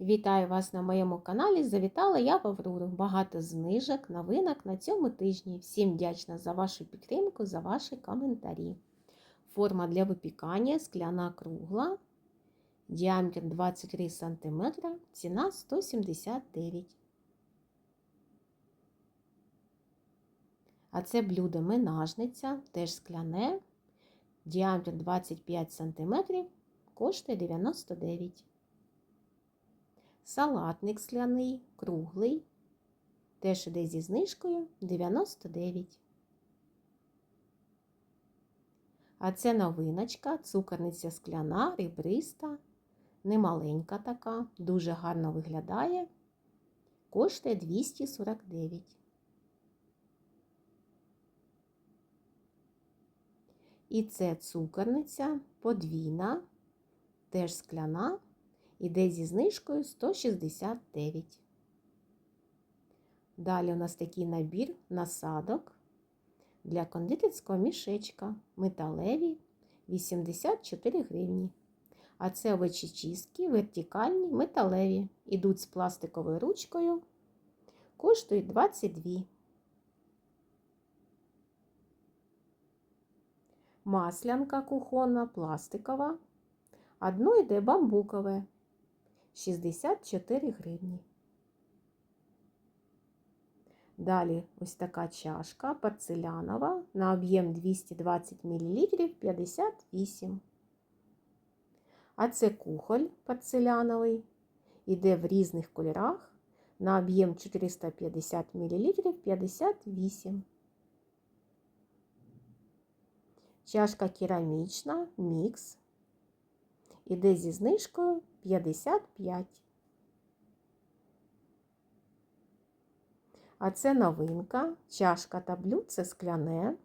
Вітаю вас на моєму каналі. Завітала я в Аврору. Багато знижок, новинок на цьому тижні. Всім вдячна за вашу підтримку, за ваші коментарі. Форма для випікання скляна кругла, діаметр 23 см, ціна 179 А це блюдо менажниця, теж скляне, діаметр 25 см, коштує 99 Салатник скляний, круглий, теж іде зі знижкою 99. А це новиночка, цукорниця скляна, ребриста, немаленька така, дуже гарно виглядає, коштує 249. І це цукорниця подвійна, теж скляна. Іде зі знижкою 169. Далі у нас такий набір насадок для кондитерського мішечка. Металеві 84 гривні. А це овочечистки вертикальні, металеві. Ідуть з пластиковою ручкою. Коштують 22. Маслянка кухонна, пластикова. Одно йде бамбукове. 64 гривні. Далі ось така чашка порцелянова на об'єм 220 мл 58. А це кухоль порцеляновий. Іде в різних кольорах на об'єм 450 мл 58. Чашка керамічна, мікс. Іде зі знижкою 55. А це новинка, чашка та блюдце скляне.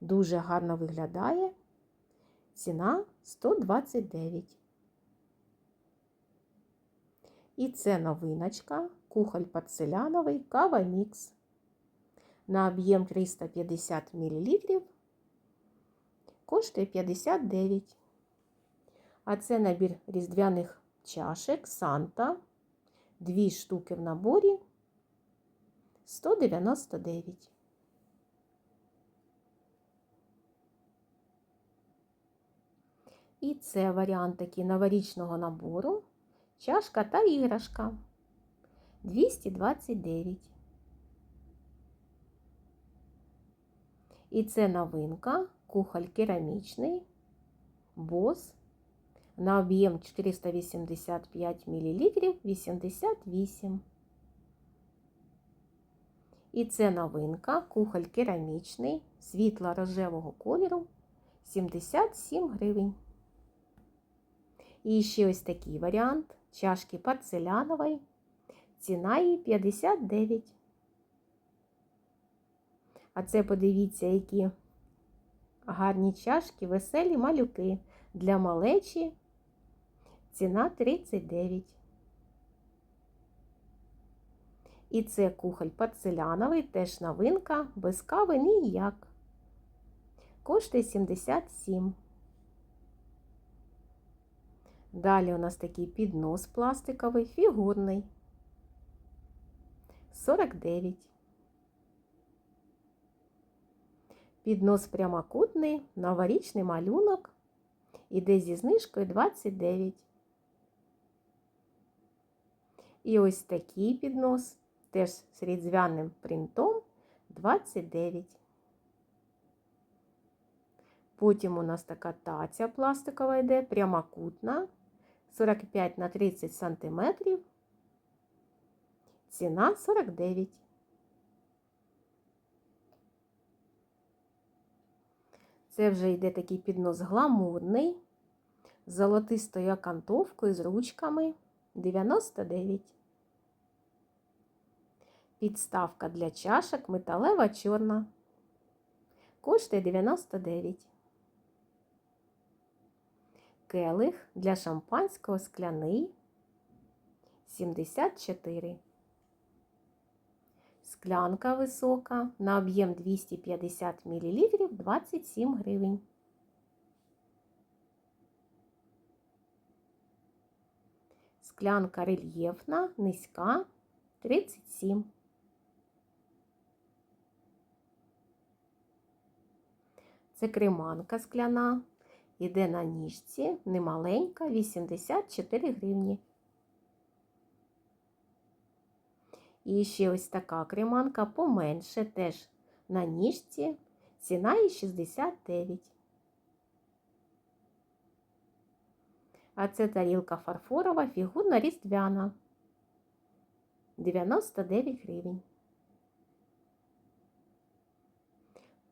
Дуже гарно виглядає. Ціна 129. І це новиночка, кухоль порцеляновий, кава мікс. На об'єм 350 мл. Коштує 59. А це набір різдвяних чашек Санта. Дві штуки в наборі 199. І це варіант такий новорічного набору. Чашка та іграшка 229. І це новинка, кухоль керамічний, бос на об'єм 485 мл 88. І це новинка, кухоль керамічний, світло рожевого кольору 77 гривень. І ще ось такий варіант чашки порцелянової. Ціна її 59. А це подивіться, які гарні чашки, веселі малюки для малечі ціна 39. І це кухоль порцеляновий, теж новинка, без кави ніяк. Коштує 77. Далі у нас такий піднос пластиковий, фігурний. 49. Піднос прямокутний, новорічний малюнок. Іде зі знижкою 29. І ось такий піднос, теж з різдвяним принтом 29. Потім у нас така таця пластикова йде, прямокутна, 45 на 30 см. Ціна 49. Це вже йде такий піднос гламурний, з золотистою окантовкою, з ручками 99. Підставка для чашок металева чорна. Коштує 99. Келих для шампанського скляний 74. Склянка висока на об'єм 250 мл 27 гривень. Склянка рельєфна, низька 37. Це креманка скляна. Іде на ніжці, немаленька, 84 гривні. І ще ось така креманка поменше, теж на ніжці, ціна її 69. А це тарілка фарфорова, фігурна різдвяна. 99 гривень.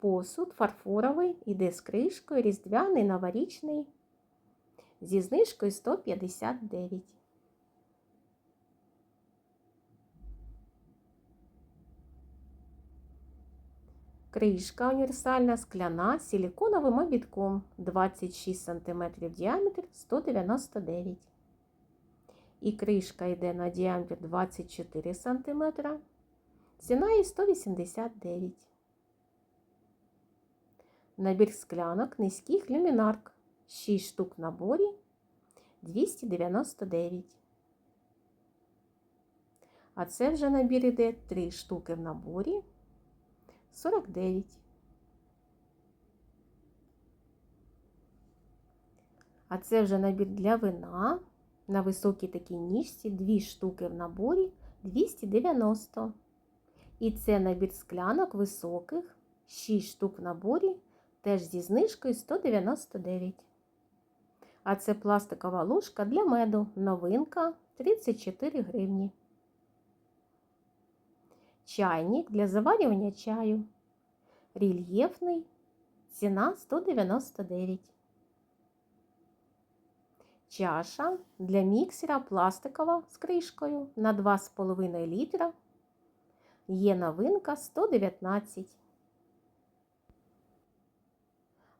Посуд фарфоровий, іде з кришкою, різдвяний, новорічний, зі знижкою 159. Кришка універсальна, скляна, з силіконовим обідком. 26 см діаметр 199 І кришка йде на діаметр 24 см, ціна її 189 Набір склянок низьких люмінарк 6 штук в наборі 299 А це вже набір іде. 3 штуки в наборі 49. А це вже набір для вина. На високій такій ніжці, 2 штуки в наборі 290. І це набір склянок високих, 6 штук в наборі, теж зі знижкою 199. А це пластикова ложка для меду, новинка 34 гривні. Чайник для заварювання чаю. Рельєфний. Ціна 199. Чаша для міксера пластикова з кришкою на 2,5 літра. Є новинка 119.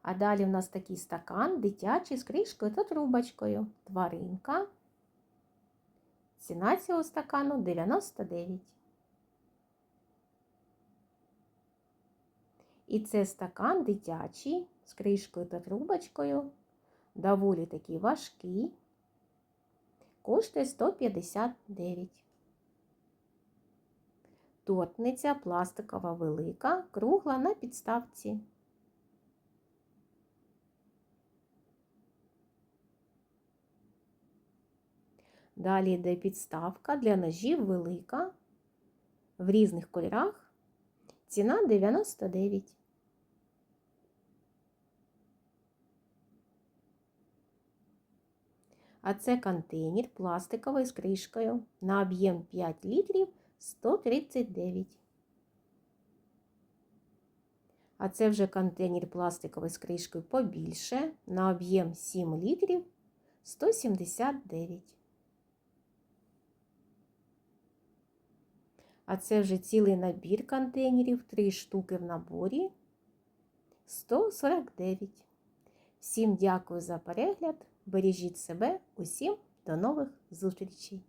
А далі в нас такий стакан дитячий з кришкою та трубочкою. Тваринка. Ціна цього стакану 99. І це стакан дитячий з кришкою та трубочкою. Доволі такий важкий. Коштує 159. Тортниця пластикова велика, кругла на підставці. Далі йде підставка для ножів велика в різних кольорах. Ціна 99. А це контейнер пластиковий з кришкою на об'єм 5 літрів 139. А це вже контейнер пластиковий з кришкою побільше на об'єм 7 літрів 179. А це вже цілий набір контейнерів, 3 штуки в наборі 149. Всім дякую за перегляд. Бережіть себе, усім до нових зустрічей!